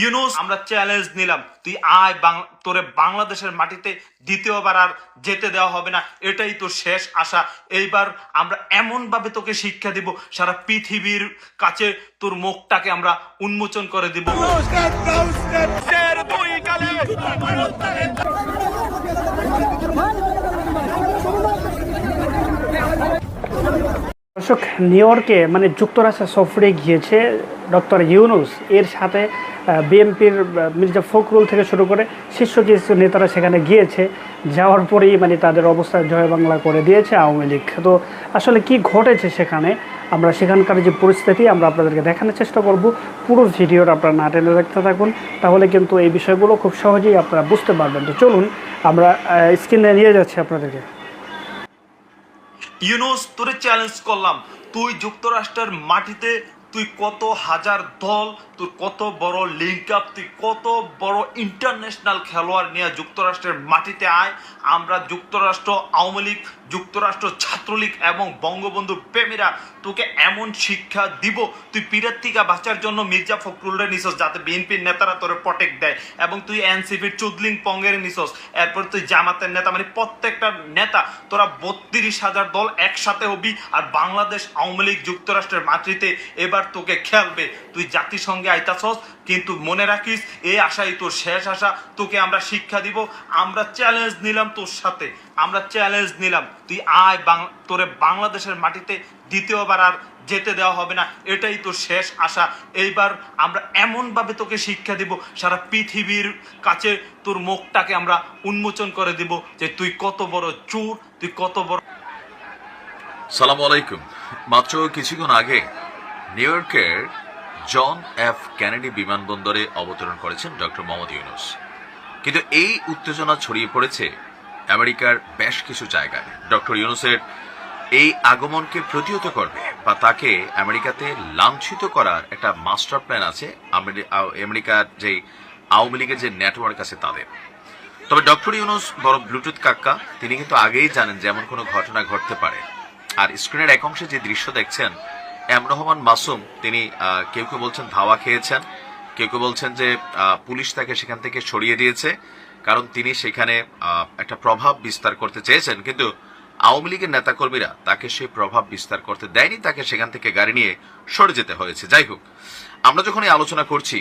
ইউনুস আমরা চ্যালেঞ্জ নিলাম। তুই আয় তোরে বাংলাদেশের মাটিতে দ্বিতীয়বার আর যেতে দেওয়া হবে না। এটাই তোর শেষ আশা। এইবার আমরা এমন ভাবে তোকে শিক্ষা দিব সারা পৃথিবীর কাছে তোর মুখটাকে আমরা উন্মোচন করে দিব। দর্শক নিউ ইয়র্কে মানে যুক্তরাষ্ট্র সফরে গিয়েছে ডক্টর ইউনুস। এর সাথে বিএনপির মির্জা ফখরুল থেকে শুরু করে শীর্ষ কিছু নেতারা সেখানে গিয়েছে, যাওয়ার পরেই মানে তাদের অবস্থা জয় বাংলা করে দিয়েছে আওয়ামী লীগ। তো আসলে কি ঘটেছে সেখানে? আমরা সেখানকার যে পরিস্থিতি, আমরা আপনাদেরকে দেখানোর চেষ্টা করব। পুরো ভিডিওটা আপনারা না টেনে দেখতে থাকুন। তাহলে কিন্তু এই বিষয়গুলো খুব সহজেই আপনারা বুঝতে পারবেন। তো চলুন, আমরা স্ক্রিনে নিয়ে যাচ্ছি আপনাদেরকে। ইউনুস তোরে চ্যালেঞ্জ করলাম। তুই যুক্তরাষ্ট্রের মাটিতে তুই কত হাজার দল, তোর কত বড় লিঙ্ক আপ তুই কত বড় ইন্টারন্যাশনাল খেলোয়াড় নিয়ে যুক্তরাষ্ট্রের মাটিতে আয়। আমরা যুক্তরাষ্ট্র আওয়ামী লীগ যুক্তরাষ্ট্র, ছাত্রলীগ এবং বঙ্গবন্ধু প্রেমীরা তোকে এমন শিক্ষা দিব, তুই পীরের থেকে বাঁচার জন্য মির্জা ফখরুলের নিছস, যাতে বিএনপির নেতারা তোরে প্রটেক্ট দেয়, এবং তুই এনসিপির চুদলিং পঙ্গের নিছস, এরপর তুই জামাতের নেতা মানে প্রত্যেকটা নেতা, তোরা বত্রিশ হাজার দল একসাথে হবি, আর বাংলাদেশ আওয়ামী লীগ যুক্তরাষ্ট্রের মাতৃতে এবার তোকে খেলবে। তুই জাতিসংঘে আইতাছস কিন্তু মনে রাখিস, এই আশাই তোর শেষ আশা। তোকে আমরা শিক্ষা দিব, আমরা চ্যালেঞ্জ নিলাম তোর সাথে। আমরা চ্যালেঞ্জ নিলাম। তুই আয় বাং- তোরে বাংলাদেশের মাটিতে দ্বিতীয়বার আর যেতে দেওয়া হবে না। এটাই তোর শেষ আশা। এইবার আমরা এমনভাবে তোকে শিক্ষা দিব, সারা পৃথিবীর কাছে তোর মুখটাকে আমরা উন্মোচন করে দিব যে তুই কত বড় চোর, তুই কত বড় সালাম আলাইকুম। মাত্র কিছুক্ষণ আগে নিউ ইয়র্কের জন এফ কেনেডি বিমানবন্দরে অবতরণ করেছেন ডক্টর মোহাম্মদ ইউনুস। কিন্তু এই উত্তেজনা ছড়িয়ে পড়েছে আমেরিকার বেশ কিছু জায়গায়। ডক্টর ইউনুসের এই আগমনকে প্রতিহত করবে বা তাকে আমেরিকাতে লাঞ্ছিত করার একটা মাস্টার প্ল্যান আছে আমেরি- আমেরিকার যে আওয়ামী লীগের যে নেটওয়ার্ক আছে তাদের। তবে ডক্টর ইউনুস বড় ব্লুটুথ কাক্কা, তিনি কিন্তু আগেই জানেন যে এমন কোনো ঘটনা ঘটতে পারে। আর স্ক্রিনের এক অংশে যে দৃশ্য দেখছেন এম রহমান মাসুম, তিনি কেউ কেউ বলছেন ধাওয়া খেয়েছেন, কেউ কেউ বলছেন যে পুলিশ তাকে সেখান থেকে সরিয়ে দিয়েছে, কারণ তিনি সেখানে একটা প্রভাব বিস্তার করতে চেয়েছেন। কিন্তু আওয়ামী লীগের নেতাকর্মীরা তাকে সেই প্রভাব বিস্তার করতে দেয়নি, তাকে সেখান থেকে গাড়ি নিয়ে সরে যেতে হয়েছে। যাই হোক, আমরা যখন এই আলোচনা করছি,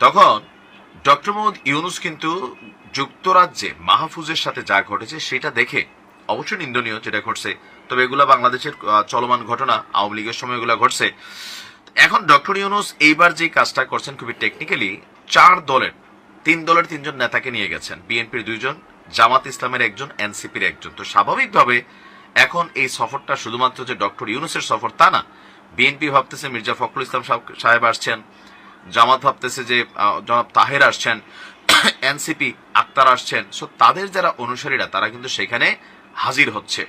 তখন ডক্টর মোহাম্মদ ইউনুস কিন্তু যুক্তরাজ্যে মাহফুজের সাথে যা ঘটেছে সেটা দেখে অবশ্যই নিন্দনীয় যেটা ঘটছে তবে এগুলা বাংলাদেশের চলমান ঘটনা, আওয়ামী লীগের সময় এগুলা ঘটছে। এখন ডক্টর ইউনুস এইবার যে কাজটা করছেন খুবই টেকনিক্যালি চার দলের, তিন দলের তিনজন নেতাকে নিয়ে গেছেন। বিএনপির দুইজন, জামাত ইসলামের একজন, এনসিপির একজন। তো স্বাভাবিকভাবে এখন এই সফরটা শুধুমাত্র যে ডক্টর ইউনুসের সফর তা না, বিএনপি ভাবতেছে মির্জা ফখরুল ইসলাম সাহেব- আসছেন, জামাত ভাবতেছে যে জনাব তাহের আসছেন, এনসিপি আক্তার আসছেন। সো তাদের যারা অনুসারীরা, তারা কিন্তু সেখানে হাজির হচ্ছে।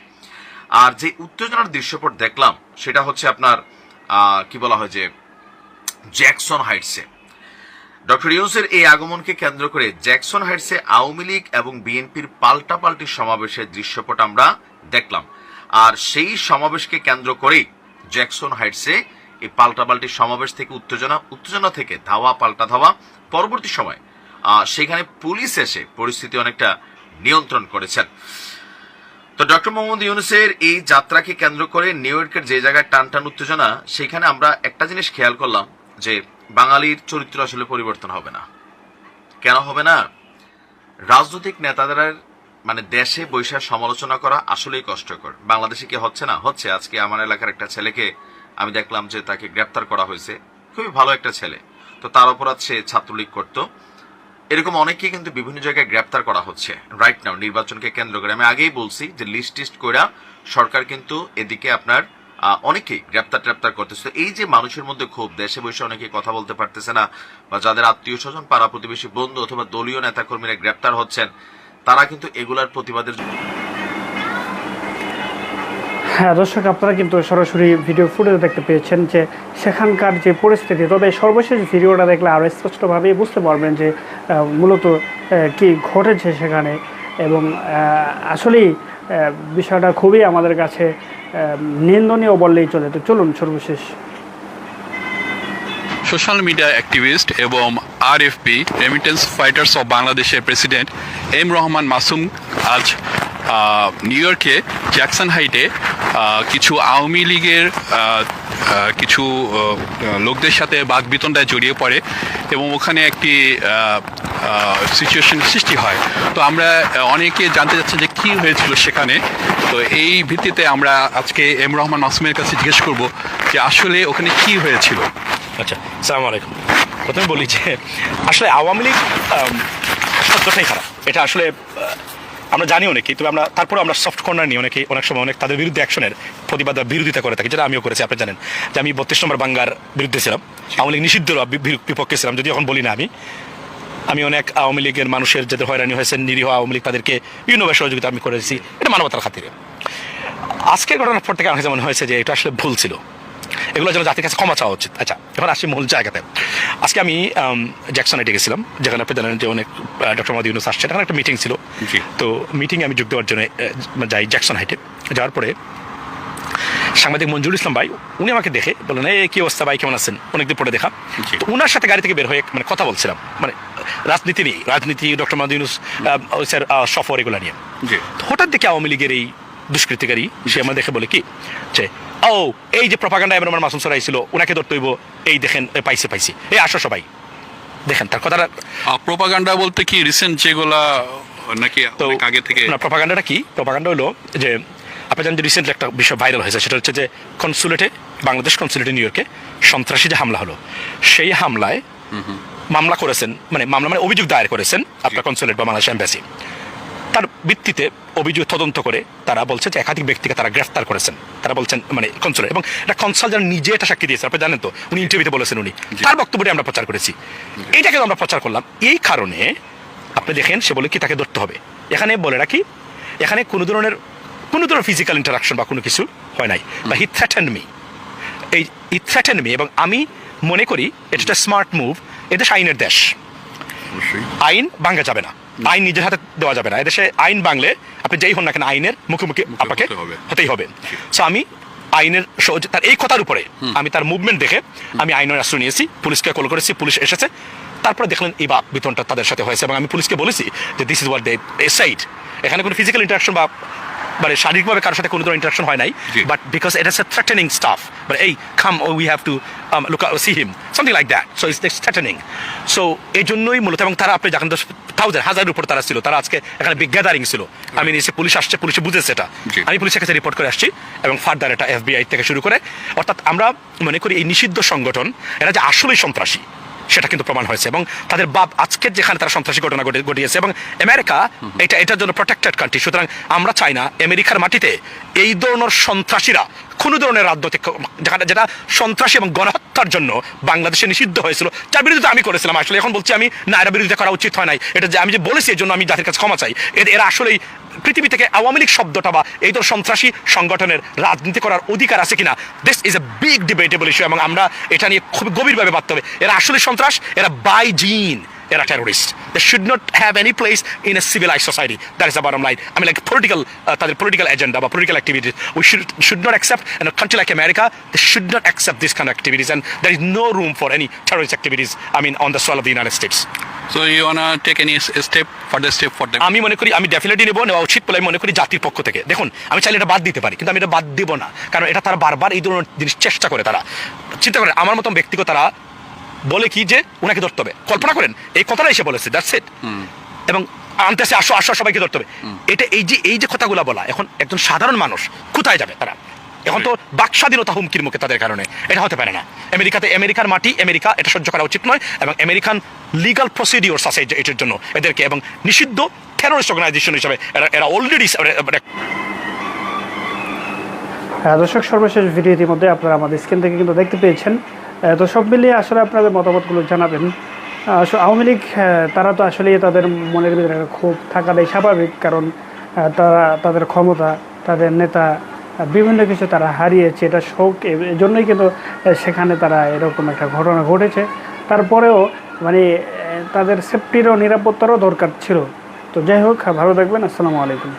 আর যে উত্তেজনার দৃশ্যপট দেখলাম, সেটা হচ্ছে আপনার কি বলা হয় যে, জ্যাকসন হাইটসে। ডক্টর ইউনুসের এই আগমনকে কেন্দ্র করে জ্যাকসন হাইটসে আওয়ামী লীগ এবং বিএনপির পাল্টাপাল্টি সমাবেশের দৃশ্যপট আমরা দেখলাম। আর সেই সমাবেশকে কেন্দ্র করেই জ্যাকসন হাইটসে এই পাল্টাপাল্টি সমাবেশ থেকে উত্তেজনা উত্তেজনা থেকে ধাওয়া, পাল্টা ধাওয়া পরবর্তী সময় সেখানে পুলিশ এসে পরিস্থিতি অনেকটা নিয়ন্ত্রণ করেছেন। তো ডক্টর মোহাম্মদ ইউনুসের এই যাত্রাকে কেন্দ্র করে নিউ ইয়র্কের যে জায়গায় টান টান উত্তেজনা, সেখানে আমরা একটা জিনিস খেয়াল করলাম, যে বাঙালির চরিত্র আসলে পরিবর্তন হবে না। কেন হবে না? রাজনৈতিক নেতাদের মানে দেশে বৈশাখ সমালোচনা করা আসলেই কষ্টকর। বাংলাদেশে কি হচ্ছে না? হচ্ছে। আজকে আমার এলাকার একটা ছেলেকে আমি দেখলাম যে তাকে গ্রেপ্তার করা হয়েছে। খুবই ভালো একটা ছেলে। তো তার অপরাধ সে ছাত্রলীগ করতো। এরকম অনেককে কিন্তু বিভিন্ন জায়গায় গ্রেপ্তার করা হচ্ছে। রাইট নাও নির্বাচনকে কেন্দ্র করে। আমি আগেই বলছি যে লিস্ট টিস্ট করে সরকার কিন্তু এদিকে আপনার অনেকেই গ্রেপ্তার ট্রেপ্তার করতেছে। এই যে মানুষের মধ্যে ক্ষোভ, দেশে বসে অনেকে কথা বলতে পারতেছে না, বা যাদের আত্মীয় স্বজন, পাড়া প্রতিবেশী, বন্ধু অথবা দলীয় নেতাকর্মীরা গ্রেপ্তার হচ্ছেন, তারা কিন্তু এগুলার প্রতিবাদের হ্যাঁ দর্শক, আপনারা কিন্তু সরাসরি ভিডিও ফুটেজ দেখতে পেয়েছেন যে সেখানকার যে পরিস্থিতি, তবে সর্বশেষ ভিডিওটা দেখলে আরও স্পষ্টভাবে বুঝতে পারবেন যে মূলত কি ঘটেছে সেখানে এবং আসলেই বিষয়টা খুবই আমাদের কাছে নিন্দনীয় বললেই চলে। তো চলুন সর্বশেষ। সোশ্যাল মিডিয়া অ্যাক্টিভিস্ট এবং আরএফপি রেমিটেন্স ফাইটার্স অফ বাংলাদেশের প্রেসিডেন্ট এম রহমান মাসুম আজ নিউ ইয়র্কে জ্যাকসন হাইটে কিছু আওয়ামী লীগের কিছু লোকদের সাথে বাকবিতণ্ডায় জড়িয়ে পড়ে এবং ওখানে একটি সিচুয়েশন সৃষ্টি হয়। তো আমরা অনেকে জানতে চাচ্ছেন যে কী হয়েছিল সেখানে। তো এই ভিত্তিতে আমরা আজকে এম রহমান মাসুমের কাছে জিজ্ঞেস করব যে আসলে ওখানে কি হয়েছিল। আচ্ছা সালাম আলাইকুম। প্রথমে বলি যে, আসলে আওয়ামী লীগ শব্দটাই খারাপ। এটা আসলে আমরা জানি অনেকেই তবে আমরা তারপরে আমরা সফট কর্নার নিয়ে অনেকে অনেক সময় অনেক তাদের বিরুদ্ধে অ্যাকশনের প্রতিবাদ বা বিরোধিতা করে থাকি, যেটা আমিও করেছি, আপনি জানেন। যে আমি বত্রিশ নম্বর বাঙ্গার বিরুদ্ধে ছিলাম, আওয়ামী লীগ নিষিদ্ধ বিপক্ষে ছিলাম যদি এখন বলি না আমি। আমি অনেক আওয়ামী লীগের মানুষের যাদের হয়রানি হয়েছেন, নিরীহ আওয়ামী লীগ তাদেরকে বিভিন্নভাবে সহযোগিতা আমি করেছি, এটা মানবতার খাতিরে। আজকের ঘটনার পর থেকে আমার মনে হয়েছে যে এটা আসলে ভুল ছিল। এগুলো যেন জাতির কাছে ক্ষমা চাওয়া উচিত। আচ্ছা এখন আসি মূল জায়গাতে। আজকে আমি জ্যাকসনে ডেকেছিলাম যেখানে আপনি জানেন যে অনেক ডক্টর মোদী ইউনুস আসছে। এখানে একটা মিটিং ছিল। জি। তো মিটিংয়ে আমি যোগ দেওয়ার জন্য যাই জ্যাকসন হাইটে। যাওয়ার পরে সাংবাদিক মঞ্জুর ইসলাম ভাই উনি আমাকে দেখে বললেন এই কি অবস্থা ভাই? কেমন আছেন? অনেকদিন পরে দেখা। তো উনার সাথে গাড়ি থেকে বের হয়ে মানে কথা বলছিলাম। মানে রাজনীতি নিয়ে রাজনীতি ডক্টর মোদী ইউনুস স্যার সফর এগুলো নিয়ে। হঠাৎ দেখে আওয়ামী লীগের এই দুষ্কৃতিকারী সে আমার দেখে বলে কি যে ও এই যে প্রপাগান্ডা এবার আমার মাসুম সরাই ছিল ওনাকে ধরতে হইব এই দেখেন পাইছে পাইছে। এই আসো সবাই। দেখেন তার কথাটা প্রোপাগান্ডা বলতে কি রিসেন্ট যেগুলা নাকি তো আগে থেকে না প্রপাগান্ডাটা কি? প্রপাগান্ডা হলো যে আপনি জানেন যে রিসেন্টলি একটা বিষয় ভাইরাল হয়েছে সেটা হচ্ছে যে কনসুলেটে বাংলাদেশ কনসুলেটে নিউ ইয়র্কে সন্ত্রাসী যে হামলা হলো সেই হামলায় মামলা করেছেন মানে মামলা মানে অভিযোগ দায়ের করেছেন আপনার কনসুলেট বা বাংলাদেশ এম্বাসি তার ভিত্তিতে অভিযোগ তদন্ত করে তারা বলছে যে একাধিক ব্যক্তিকে তারা গ্রেফতার করেছেন। তারা বলছেন মানে কনসুলেট এবং এটা কনসাল যারা নিজে এটা সাক্ষী দিয়েছে আপনি জানেন তো উনি ইন্টারভিউতে বলেছেন উনি। তার বক্তব্যটি আমরা প্রচার করেছি। এইটাকে আমরা প্রচার করলাম। এই কারণে আপনি দেখেন সে বলে কি তাকে ধরতে হবে। এখানে বলে রাখি এখানে কোনো ধরনের কোনো ধরনের ফিজিক্যাল ইন্টারাকশন বা কোনো কিছু হয় নাই। বা হি থ্রেটেন মি এই ই থ্রেটেন মি এবং আমি মনে করি এটা একটা স্মার্ট মুভ এটা আইনের দেশ। আইন ভাঙ্গা যাবে না। আইন নিজের হাতে দেওয়া যাবে না। এদেশে আইন বাংলে আপনি যেই হন না কেন আইনের মুখোমুখি আপনাকে হতেই হবে। সো আমি আইনের সহজ- তার এই কথার উপরে আমি তার মুভমেন্ট দেখে আমি আইনের আশ্রয় নিয়েছি পুলিশকে কল করেছি পুলিশ এসেছে। তারপরে দেখলেন এই বা বিতরণটা তাদের সাথে হয়েছে এবং আমি পুলিশকে বলেছি যে this is what they side এখানে কোনো ফিজিক্যাল ইন্টারাকশন বা মানে শারীরিকভাবে কারোর সাথে কোনো ধরনের ইন্টারাকশন হয় নাই but because it is a threatening stuff but এই come we have to look see him something like that so it's threatening so এই জন্যই মূলত এবং তারা আপনি যখন থাউজেন্ড হাজারের উপর তারা ছিল তারা আজকে এখানে বিগ গ্যাদারিং ছিল। আমি এসে পুলিশ আসছে পুলিশে বুঝেছে এটা। আমি পুলিশের কাছে রিপোর্ট করে আসছি এবং ফার্দার এটা এফবিআই থেকে শুরু করে। অর্থাৎ আমরা মনে করি এই নিষিদ্ধ সংগঠন এরা যে আসলেই সন্ত্রাসী সেটা কিন্তু প্রমাণ হয়েছে এবং তাদের বাপ আজকের যেখানে তারা সন্ত্রাসী ঘটনা ঘটে- ঘটিয়েছে এবং আমেরিকা এটা এটার জন্য প্রোটেক্টেড কান্ট্রি সুতরাং আমরা চাই না আমেরিকার মাটিতে এই ধরনের সন্ত্রাসীরা, কোনো ধরনের রাজনৈতিক যেখানে যেটা সন্ত্রাসী এবং গণহত্যার জন্য বাংলাদেশে নিষিদ্ধ হয়েছিল, যার বিরুদ্ধে আমি করেছিলাম। আসলে এখন বলছি আমি না এরা বিরোধিতা করা উচিত হয় নাই। এটা যে আমি যে বলেছি, এর জন্য আমি জাতির কাছে ক্ষমা চাই। এরা আসলেই পৃথিবী থেকে আওয়ামী লীগ শব্দটা বা এই ধর সন্ত্রাসী সংগঠনের রাজনীতি করার অধিকার আছে কিনা? This is a big debatable issue এবং আমরা এটা নিয়ে খুব গভীরভাবে ভাবতে হবে। এরা আসলে সন্ত্রাস? এরা বাই জিন এরা terrorist they should not have any place in a civilize society that is আবার লাইন আমি লাইক পলিটিক্যাল তাদের পলিটিক্যাল এজেন্ডা বা political activities we should should not accept an country like America they should not accept this kind activities and there is no room for any terrorist activities I mean on the soil of the United States so you wanna take any step further step for them আমি মনে করি আমি definitely নেব নেওয়া উচিত বলে আমি মনে করি জাতির পক্ষ থেকে। দেখুন আমি চাইলে এটা বাদ দিতে পারি কিন্তু আমি এটা বাদ দিব না। কারণ এটা তারা বারবার এই ধরনের জিনিস চেষ্টা করে তারা। চিন্তা করেন আমার মতন ব্যক্তিগত তারা বলে কি যে ওনাকে ধরতে হবে। কল্পনা করেন এই কথাটা এসে বলেছে দ্যাটস ইট এবং আনতেছে আসো আসো সবাইকে ধরতে হবে। এটা এই যে এই যে কথাগুলো বলা এখন একজন সাধারণ মানুষ কোথায় যাবে তারা? এখন তো বাক স্বাধীনতা হুমকির মুখে তাদের কারণে। এটা হতে পারে না। আমেরিকাতে আমেরিকার মাটি আমেরিকা এটা সহ্য করা উচিত নয় এবং আমেরিকান লিগাল প্রসিডিওর্স আছে এটার জন্য এদেরকে। এবং নিষিদ্ধ টেরোরিস্ট অর্গানাইজেশন হিসাবে এরা এরা অলরেডি হ্যাঁ, দর্শক সর্বশেষ ভিডিও ইতিমধ্যে আপনারা আমাদের স্ক্রিন থেকে কিন্তু দেখতে পেয়েছেন। তো সব মিলিয়ে আসলে আপনাদের মতামতগুলো জানাবেন। আওয়ামী লীগ তারা তো আসলে তাদের মনের ভিতরে ক্ষোভ থাকাটাই স্বাভাবিক, কারণ তারা, তাদের ক্ষমতা, তাদের নেতা বিভিন্ন কিছু তারা হারিয়েছে, এটা শোক এজন্যই কিন্তু সেখানে তারা এরকম একটা ঘটনা ঘটেছে। তারপরেও মানে তাদের সেফটিরও নিরাপত্তারও দরকার ছিল। তো যাই হোক, ভালো থাকবেন, আসসালামু আলাইকুম।